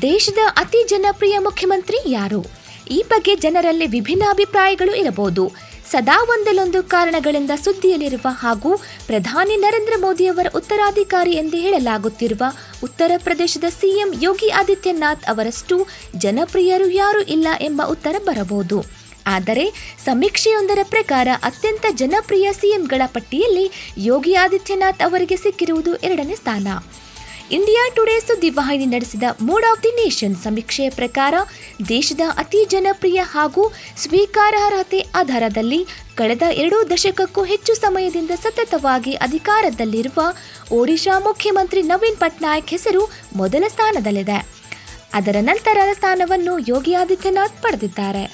ದೇಶದ ಅತಿ ಜನಪ್ರಿಯ ಮುಖ್ಯಮಂತ್ರಿ ಯಾರು? ಈ ಬಗ್ಗೆ ಜನರಲ್ಲಿ ವಿಭಿನ್ನ ಅಭಿಪ್ರಾಯಗಳು ಇರಬಹುದು. ಸದಾ ಒಂದಲ್ಲೊಂದು ಕಾರಣಗಳಿಂದ ಸುದ್ದಿಯಲ್ಲಿರುವ ಹಾಗೂ ಪ್ರಧಾನಿ ನರೇಂದ್ರ ಮೋದಿಯವರ ಉತ್ತರಾಧಿಕಾರಿ ಎಂದು ಹೇಳಲಾಗುತ್ತಿರುವ ಉತ್ತರ ಪ್ರದೇಶದ ಸಿಎಂ ಯೋಗಿ ಆದಿತ್ಯನಾಥ್ ಅವರಷ್ಟು ಜನಪ್ರಿಯರು ಯಾರೂ ಇಲ್ಲ ಎಂಬ ಉತ್ತರ ಬರಬಹುದು. ಆದರೆ ಸಮೀಕ್ಷೆಯೊಂದರ ಪ್ರಕಾರ ಅತ್ಯಂತ ಜನಪ್ರಿಯ ಸಿಎಂಗಳ ಪಟ್ಟಿಯಲ್ಲಿ ಯೋಗಿ ಆದಿತ್ಯನಾಥ್ ಅವರಿಗೆ ಸಿಕ್ಕಿರುವುದು ಎರಡನೇ ಸ್ಥಾನ. ಇಂಡಿಯಾ ಟುಡೇ ಸುದ್ದಿವಾಹಿನಿ ನಡೆಸಿದ ಮೂಡ್ ಆಫ್ ದಿ ನೇಷನ್ ಸಮೀಕ್ಷೆಯ ಪ್ರಕಾರ ದೇಶದ ಅತಿ ಜನಪ್ರಿಯ ಹಾಗೂ ಸ್ವೀಕಾರಾರ್ಹತೆ ಆಧಾರದಲ್ಲಿ ಕಳೆದ ಎರಡು ದಶಕಕ್ಕೂ ಹೆಚ್ಚು ಸಮಯದಿಂದ ಸತತವಾಗಿ ಅಧಿಕಾರದಲ್ಲಿರುವ ಒಡಿಶಾ ಮುಖ್ಯಮಂತ್ರಿ ನವೀನ್ ಪಟ್ನಾಯಕ್ ಹೆಸರು ಮೊದಲ ಸ್ಥಾನದಲ್ಲಿದೆ. ಅದರ ನಂತರದ ಸ್ಥಾನವನ್ನು ಯೋಗಿ ಆದಿತ್ಯನಾಥ್ ಪಡೆದಿದ್ದಾರೆ.